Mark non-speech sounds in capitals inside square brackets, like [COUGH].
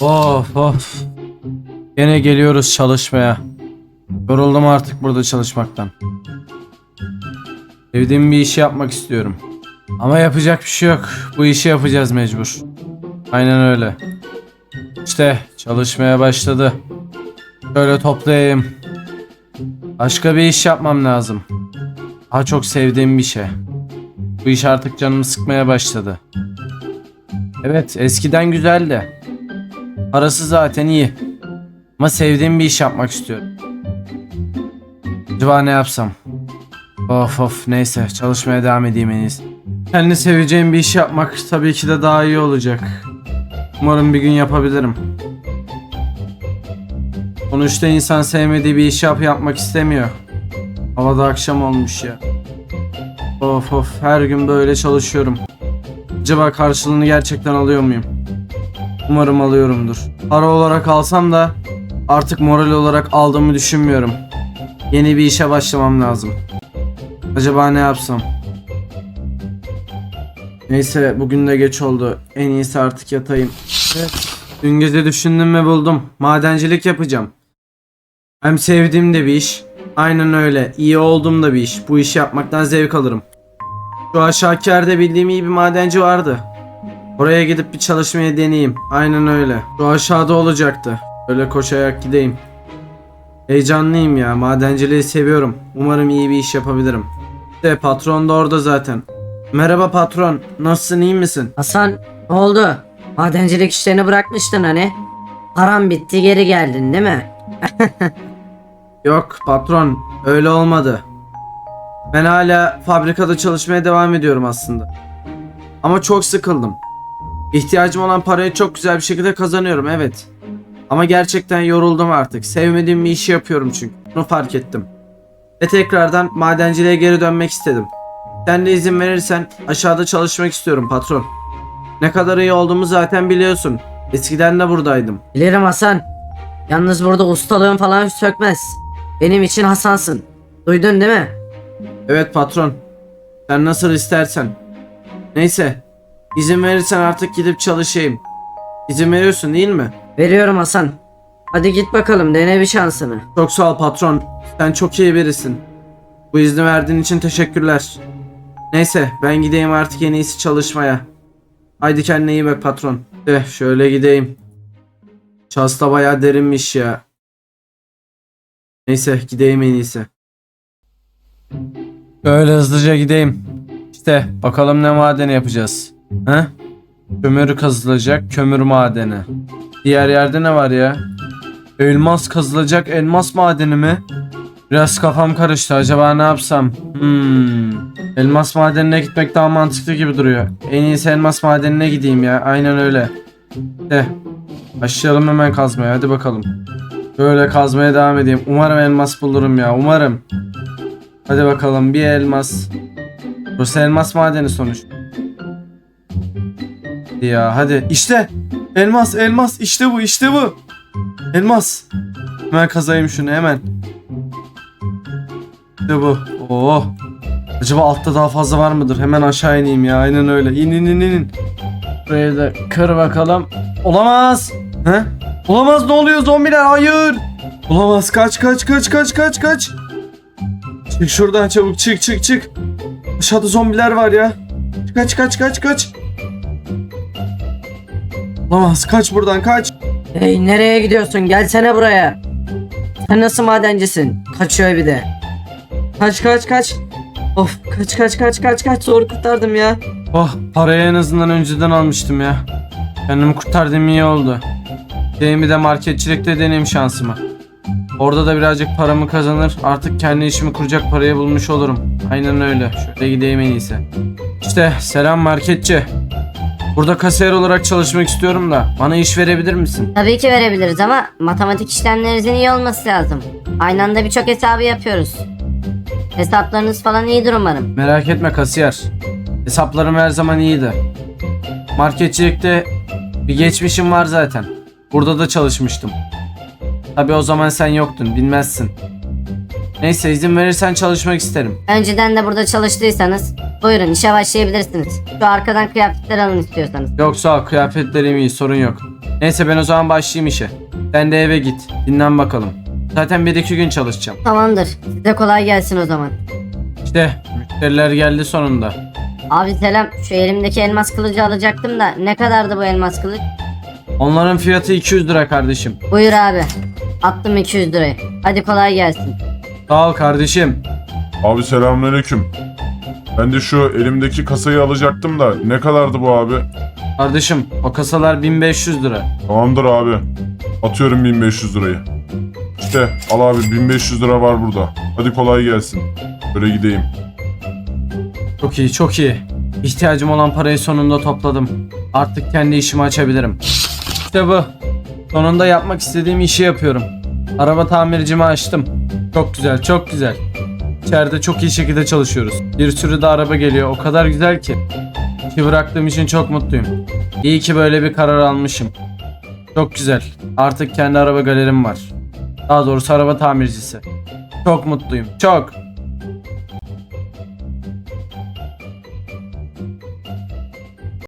Of of. Yine geliyoruz çalışmaya. Yoruldum artık burada çalışmaktan. Sevdiğim bir işi yapmak istiyorum. Ama yapacak bir şey yok. Bu işi yapacağız mecbur. Aynen öyle. İşte çalışmaya başladı. Şöyle toplayayım. Başka bir iş yapmam lazım. Daha çok sevdiğim bir şey. Bu iş artık canımı sıkmaya başladı. Evet eskiden güzeldi. Parası zaten iyi. Ama sevdiğim bir iş yapmak istiyorum. Acaba ne yapsam? Of of neyse çalışmaya devam edeyim en iyisi. Kendi seveceğim bir iş yapmak tabii ki de daha iyi olacak. Umarım bir gün yapabilirim. Sonuçta insan sevmediği bir iş yap yapmak istemiyor. Havada akşam olmuş ya. Of of her gün böyle çalışıyorum. Acaba karşılığını gerçekten alıyor muyum? Umarım alıyorumdur. Para olarak alsam da artık moral olarak aldığımı düşünmüyorum. Yeni bir işe başlamam lazım. Acaba ne yapsam? Neyse bugün de geç oldu. En iyisi artık yatayım. Evet. Dün gece düşündüm ve buldum. Madencilik yapacağım. Hem sevdiğim de bir iş. Aynen öyle. İyi olduğum da bir iş. Bu işi yapmaktan zevk alırım. Şu aşağıki yerde bildiğim iyi bir madenci vardı. Oraya gidip bir çalışmaya deneyeyim. Aynen öyle. Şu aşağıda olacaktı. Öyle koşarak gideyim. Heyecanlıyım ya. Madenciliği seviyorum. Umarım iyi bir iş yapabilirim. De patron da orada zaten. Merhaba patron. Nasılsın iyi misin? Hasan ne oldu? Madencilik işlerini bırakmıştın hani. Param bitti geri geldin değil mi? [LAUGHS] Yok patron. Öyle olmadı. Ben hala fabrikada çalışmaya devam ediyorum aslında. Ama çok sıkıldım. İhtiyacım olan parayı çok güzel bir şekilde kazanıyorum evet. Ama gerçekten yoruldum artık. Sevmediğim bir işi yapıyorum çünkü. Bunu fark ettim. Ve tekrardan madenciliğe geri dönmek istedim. Sen de izin verirsen aşağıda çalışmak istiyorum patron. Ne kadar iyi olduğumu zaten biliyorsun. Eskiden de buradaydım. Bilirim Hasan. Yalnız burada ustalığın falan sökmez. Benim için Hasansın. Duydun değil mi? Evet patron. Sen nasıl istersen. Neyse. İzin verirsen artık gidip çalışayım. İzin veriyorsun değil mi? Veriyorum Hasan. Hadi git bakalım dene bir şansını. Çok sağ ol patron. Sen çok iyi birisin. Bu izni verdiğin için teşekkürler. Neyse ben gideyim artık en iyisi çalışmaya. Haydi kendine iyi bak patron. De şöyle gideyim. Şasta bayağı derinmiş ya. Neyse gideyim en iyisi. Böyle hızlıca gideyim. İşte bakalım ne madeni yapacağız. He? Kömür kazılacak kömür madeni. Diğer yerde ne var ya? Elmas kazılacak elmas madeni mi? Biraz kafam karıştı. Acaba ne yapsam? Hmm. Elmas madenine gitmek daha mantıklı gibi duruyor. En iyisi elmas madenine gideyim ya. Aynen öyle. De. Başlayalım hemen kazmaya. Hadi bakalım. Böyle kazmaya devam edeyim. Umarım elmas bulurum ya. Umarım. Hadi bakalım bir elmas. Burası elmas madeni sonuç. Ya hadi. İşte. Elmas elmas. İşte bu işte bu. Elmas. Hemen kazayım şunu hemen. İşte bu. Oo. Acaba altta daha fazla var mıdır? Hemen aşağı ineyim ya. Aynen öyle. İn in in in. Burayı da kır bakalım. Olamaz. He? Olamaz ne oluyor zombiler? Hayır. Olamaz. Kaç kaç kaç kaç kaç kaç. Çık şuradan çabuk çık çık çık. Aşağıda zombiler var ya. Kaç kaç kaç kaç. Olamaz. Kaç buradan kaç. Hey nereye gidiyorsun? Gelsene buraya. Sen nasıl madencisin? Kaçıyor bir de. Kaç kaç kaç. Of kaç kaç kaç kaç kaç zor kurtardım ya. Oh parayı en azından önceden almıştım ya. Kendimi kurtardığım iyi oldu. Şeyimi de marketçilikte deneyim şansımı. Orada da birazcık paramı kazanır. Artık kendi işimi kuracak parayı bulmuş olurum. Aynen öyle. Şöyle gideyim en iyisi. İşte selam marketçi. Burada kasiyer olarak çalışmak istiyorum da bana iş verebilir misin? Tabii ki verebiliriz ama matematik işlemlerinizin iyi olması lazım. Aynı anda birçok hesabı yapıyoruz. Hesaplarınız falan iyidir umarım. Merak etme kasiyer. Hesaplarım her zaman iyiydi. Marketçilikte bir geçmişim var zaten. Burada da çalışmıştım. Tabi o zaman sen yoktun bilmezsin. Neyse izin verirsen çalışmak isterim. Önceden de burada çalıştıysanız buyurun işe başlayabilirsiniz. Şu arkadan kıyafetler alın istiyorsanız. Yoksa kıyafetlerim iyi sorun yok. Neyse ben o zaman başlayayım işe. Sen de eve git. Dinlen bakalım. Zaten bir iki gün çalışacağım. Tamamdır. Size kolay gelsin o zaman. İşte müşteriler geldi sonunda. Abi selam. Şu elimdeki elmas kılıcı alacaktım da ne kadardı bu elmas kılıç? Onların fiyatı 200 lira kardeşim. Buyur abi. Attım 200 lirayı. Hadi kolay gelsin. Sağ ol kardeşim. Abi selamünaleyküm. Ben de şu elimdeki kasayı alacaktım da ne kadardı bu abi? Kardeşim o kasalar 1500 lira. Tamamdır abi. Atıyorum 1500 lirayı. İşte al abi 1500 lira var burada. Hadi kolay gelsin. Böyle gideyim. Çok iyi çok iyi. İhtiyacım olan parayı sonunda topladım. Artık kendi işimi açabilirim. İşte bu. Sonunda yapmak istediğim işi yapıyorum. Araba tamircimi açtım. Çok güzel çok güzel. İçeride çok iyi şekilde çalışıyoruz. Bir sürü de araba geliyor. O kadar güzel ki. İşi bıraktığım için çok mutluyum. İyi ki böyle bir karar almışım. Çok güzel. Artık kendi araba galerim var. Daha doğrusu araba tamircisi. Çok mutluyum. Çok.